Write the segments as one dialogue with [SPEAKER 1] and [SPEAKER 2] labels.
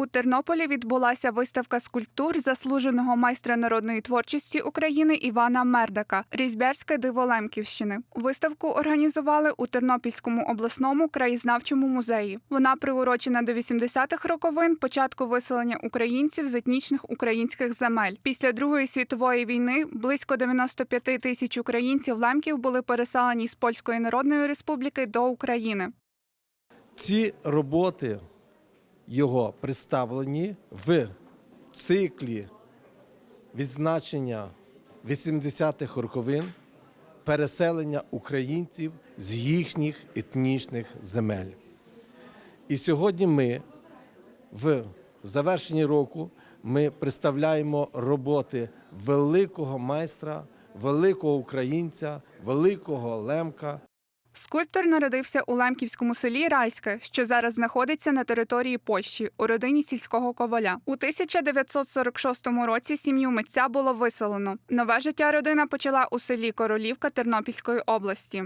[SPEAKER 1] У Тернополі відбулася виставка скульптур заслуженого майстра народної творчості України Івана Мердака Різьбярське диво Лемківщини. Виставку організували у Тернопільському обласному краєзнавчому музеї. Вона приурочена до 80-х роковин початку виселення українців з етнічних українських земель. Після Другої світової війни близько 95 тисяч українців лемків були переселені з Польської Народної Республіки до України.
[SPEAKER 2] Ці роботи його представлені в циклі відзначення 80-х роковин переселення українців з їхніх етнічних земель. І сьогодні ми в завершенні року ми представляємо роботи великого майстра, великого українця, великого лемка,
[SPEAKER 1] Скульптор народився у Лемківському селі Райське, що зараз знаходиться на території Польщі, у родині сільського коваля. У 1946 році сім'ю митця було виселено. Нове життя родина почала у селі Королівка Тернопільської області.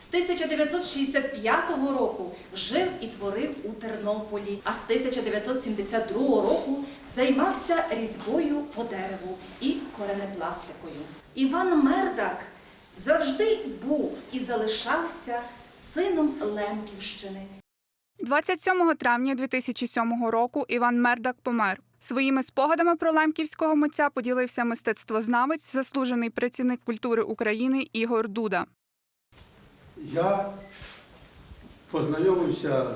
[SPEAKER 3] З 1965 року жив і творив у Тернополі, а з 1972 року займався різьбою по дереву і коренепластикою. Іван Мердак завжди був і залишався сином Лемківщини.
[SPEAKER 1] 27 травня 2007 року Іван Мердак помер. Своїми спогадами про лемківського митця поділився мистецтвознавець, заслужений працівник культури України Ігор Дуда.
[SPEAKER 4] Я познайомився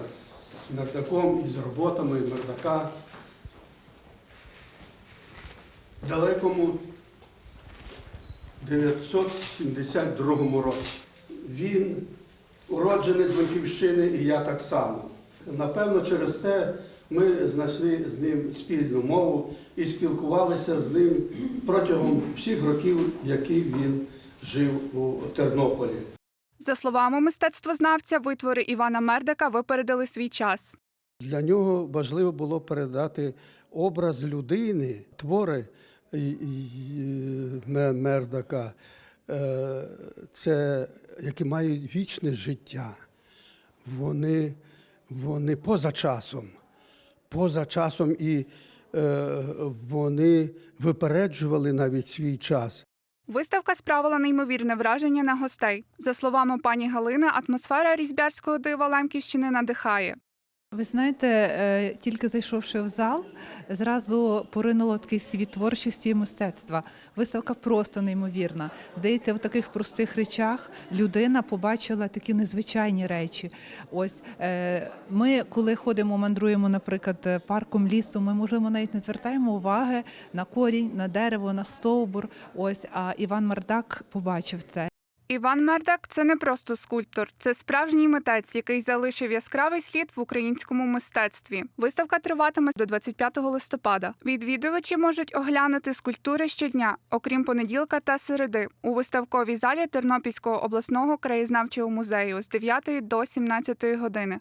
[SPEAKER 4] з Мердаком і з роботами Мердака в далекому 972 році. Він уроджений з Батьківщини і я так само. Напевно, через те ми знайшли з ним спільну мову і спілкувалися з ним протягом всіх років, які він жив у Тернополі.
[SPEAKER 1] За словами мистецтвознавця, витвори Івана Мердака випередили свій час.
[SPEAKER 4] Для нього важливо було передати образ людини, твори Мердака, е, це, які мають вічне життя. Вони, вони поза часом, поза часом і е, вони випереджували навіть свій час.
[SPEAKER 1] Виставка справила неймовірне враження на гостей. За словами пані Галини, атмосфера різьбярського дива Лемківщини надихає.
[SPEAKER 5] Ви знаєте, е, тільки зайшовши в зал, зразу поринуло такий світ творчості і мистецтва. Виставка просто неймовірна. Здається, в таких простих речах людина побачила такі незвичайні речі. Ось е, ми, коли ходимо, мандруємо, наприклад, парком лісу, ми можемо навіть не звертаємо уваги на корінь, на дерево, на стовбур. Ось а Іван Мардак побачив це.
[SPEAKER 1] Іван Мердак це не просто скульптор, це справжній митець, який залишив яскравий слід в українському мистецтві. Виставка триватиме до 25 листопада. Відвідувачі можуть оглянути скульптури щодня, окрім понеділка та середи, у виставковій залі Тернопільського обласного краєзнавчого музею з 9 до 17 години.